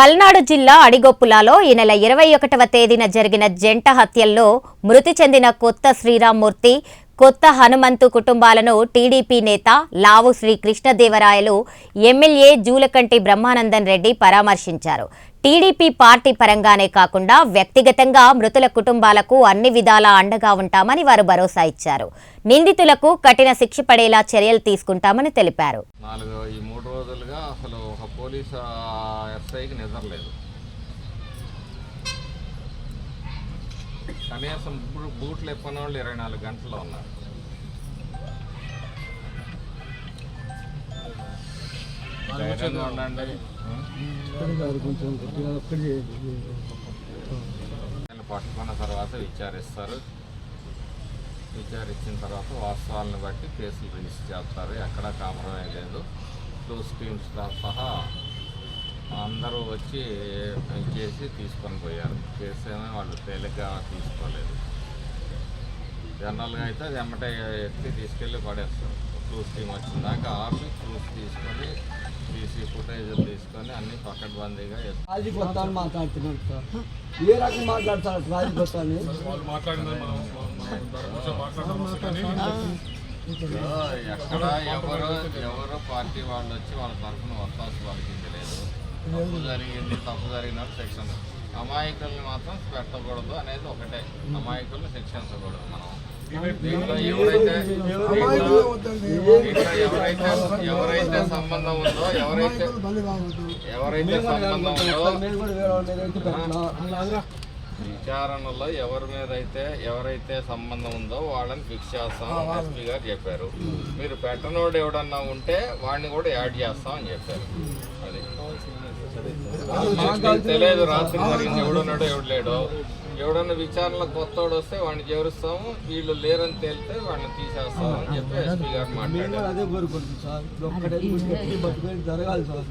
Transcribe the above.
పల్నాడు జిల్లా అడిగొప్పులలో ఈ నెల ఇరవై ఒకటవ తేదీన జరిగిన జంట హత్యల్లో మృతి చెందిన కొత్త శ్రీరామ్మూర్తి కొత్త హనుమంతు కుటుంబాలను టీడీపీ నేత లావు శ్రీ కృష్ణదేవరాయలు ఎమ్మెల్యే జూలకంటి బ్రహ్మానందన్ రెడ్డి పరామర్శించారు. టీడీపీ పార్టీ పరంగానే కాకుండా వ్యక్తిగతంగా మృతుల కుటుంబాలకు అన్ని విధాలా అండగా ఉంటామని వారు భరోసా ఇచ్చారు. నిందితులకు కఠిన శిక్ష పడేలా చర్యలు తీసుకుంటామని తెలిపారు. రోజులుగా అసలు ఒక పోలీస్ ఎస్ఐకి నిద్రలేదు కనీసం బూట్లు ఎప్పని వాళ్ళు ఇరవై నాలుగు గంటల్లో ఉన్నారు. పట్టుకున్న తర్వాత విచారిస్తారు. విచారించిన తర్వాత వాస్తవాలను బట్టి కేసులు రిజిస్టర్ చేస్తారు. ఎక్కడ కాంప్రమైజ్ లేదు. టూ స్కీమ్స్తో సహా అందరూ వచ్చి చేసి తీసుకొని పోయారు ఏమీ వాళ్ళు తేలిగ్గా తీసుకోలేదు జనరల్గా అయితే అది ఎమ్మటే ఎత్తి తీసుకెళ్ళి పడేస్తారు క్రూస్ టీమ్ వచ్చిన దాకా ఆపి క్రూస్ తీసుకొని సీసీ ఫుటేజ్ తీసుకొని అన్ని పకడ్బందీగా ఎత్తి రాజీ కొత్తాను మాట్లాడుతున్నాడు సార్ ఏ రకం మాట్లాడతారు ఎక్కడ ఎవరు ఎవరు పార్టీ వాళ్ళు వచ్చి వాళ్ళ తరఫున వస్తాల్సి పలికింది లేదు తప్పు జరిగింది తప్పు జరిగిన సెక్షన్ అమాయకుల్ని మాత్రం పెట్టకూడదు అనేది ఒకటే. అమాయకుల్ని శిక్షించకూడదు మనం. దీంట్లో ఎవరైతే ఎవరైతే సంబంధం ఉందో ఎవరైతే ఎవరైతే సంబంధం ఉందో విచారణలో ఎవరి మీద అయితే ఎవరైతే సంబంధం ఉందో వాళ్ళని ఫిక్స్ చేస్తాం ఎస్పీ గారు చెప్పారు. మీరు పెట్టనోడు ఎవడన్నా ఉంటే వాడిని కూడా యాడ్ చేస్తాం అని చెప్పారు. అది. తెలియదు రాత్రి జరిగింది ఎవడున్నాడో ఎవడు లేడో. ఎవడన్నా విచారణలో కొత్తోడు వస్తే వాడిని చేరుస్తాము వీళ్ళు లేరని తేలితే వాళ్ళని తీసేస్తాం అని చెప్పి ఎస్పీ గారు మాట్లాడారు. అదే సార్. ఒక్కటే జరగాలి సార్.